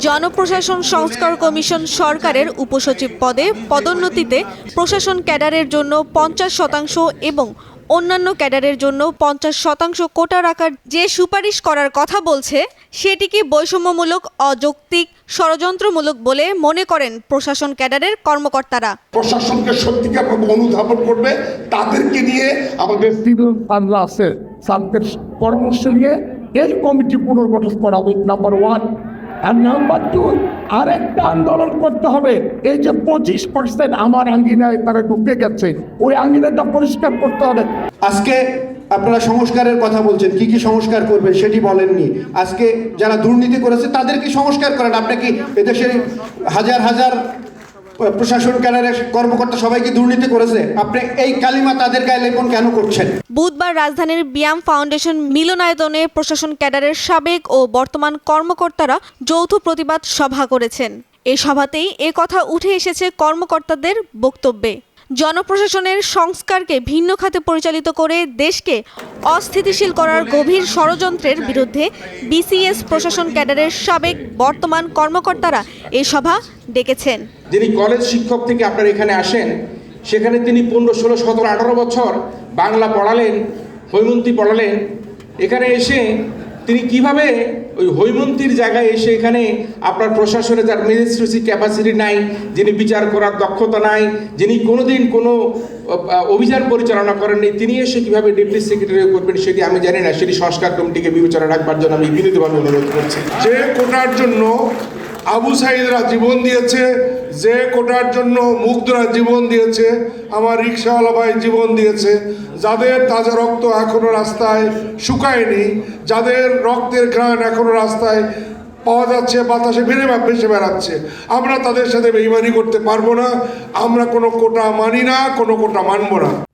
জনপ্রশাসন সংস্কার কমিশন সরকারের উপসচিব পদে পদোন্নতিতে প্রশাসন ক্যাডারের জন্য পঞ্চাশ শতাংশ এবং অন্যান্য ক্যাডারের জন্য পঞ্চাশ শতাংশ কোটা রাখার যে সুপারিশ করার কথা বলছে সেটিকে বৈষম্যমূলক অযৌক্তিক ষড়যন্ত্রমূলক বলে মনে করেন প্রশাসন ক্যাডারের কর্মকর্তারা? প্রশাসনকে সত্যিকার অনুধাবন করবে তাদেরকে নিয়ে আমাদের সিভিল তাদের পরামর্শ নিয়ে এই কমিটি পুনর্গঠন করা হবে নাম্বার ওয়ান আর নাম্বার টু আর একটা আন্দোলন করতে হবে। এই যে পঁচিশ পার্সেন্ট আমার আঙ্গিনায় তারা ঢুকে গেছে, ওই আঙ্গিনাটা পরিষ্কার করতে হবে। আজকে আপনারা সংস্কারের কথা বলছেন, কি কি সংস্কার করবেন সেটি বলেননি। আজকে যারা দুর্নীতি করেছে তাদের কি সংস্কার করেন। আপনাকে এদেশের হাজার হাজার প্রশাসন, ক্যাডারের কর্মকর্তা সবাই কি দুর্নীতি করেছে। আপনি এই কালিমা তাদের গায়ে লেপন কেন করছেন? বুধবার রাজধানীর বিয়াম ফাউন্ডেশন মিলনায়তনে প্রশাসন, ক্যাডারের সাবেক ও বর্তমান কর্মকর্তারা যৌথ প্রতিবাদ সভা করেছেন। এই সভাতেই এ কথা উঠে এসেছে কর্মকর্তাদের বক্তব্যে। জনপ্রশাসনের সংস্কারকে ভিন্ন খাতে পরিচালিত করে দেশকে অস্থিতিশীল করার গভীর ষড়যন্ত্রের বিরুদ্ধে বিসিএস প্রশাসন ক্যাডারের সাবেক বর্তমান কর্মকর্তারা এই সভা ডেকেছেন। যিনি কলেজ শিক্ষক থেকে আপনার এখানে আসেন, সেখানে তিনি পনেরো, ষোলো, সতেরো, আঠারো বছর বাংলা পড়ালেন, হৈমন্তী পড়ালেন। এখানে এসে তিনি কীভাবে ওই হৈমন্তীর জায়গায় এসে এখানে আপনার প্রশাসনে যার ম্যাজিস্ট্রেসি ক্যাপাসিটি নাই, যিনি বিচার করার দক্ষতা নাই, যিনি কোনোদিন কোনো অভিযান পরিচালনা করেননি, তিনি এসে কীভাবে ডেপুটি সেক্রেটারি করবেন সেটি আমি জানি না, সেটি সংস্কার কমিটিকে বিবেচনা রাখবার জন্য আমি বিনীতভাবে অনুরোধ করছি। যে কোটার জন্য আবু সাইদরা জীবন দিয়েছে যে কোটার জন্য মুগ্ধরা জীবন দিয়েছে, আমার রিক্সাওয়ালা ভাই জীবন দিয়েছে, যাদের তাজা রক্ত এখনও রাস্তায় শুকায়নি, যাদের রক্তের ঘ্রাণ এখনও রাস্তায় পাওয়া যাচ্ছে, বাতাসে বে- ভেসে বেড়াচ্ছে, আমরা তাদের সাথে বেইমানি করতে পারব না, আমরা কোনো কোটা মানি না, কোনো কোটা মানবো না।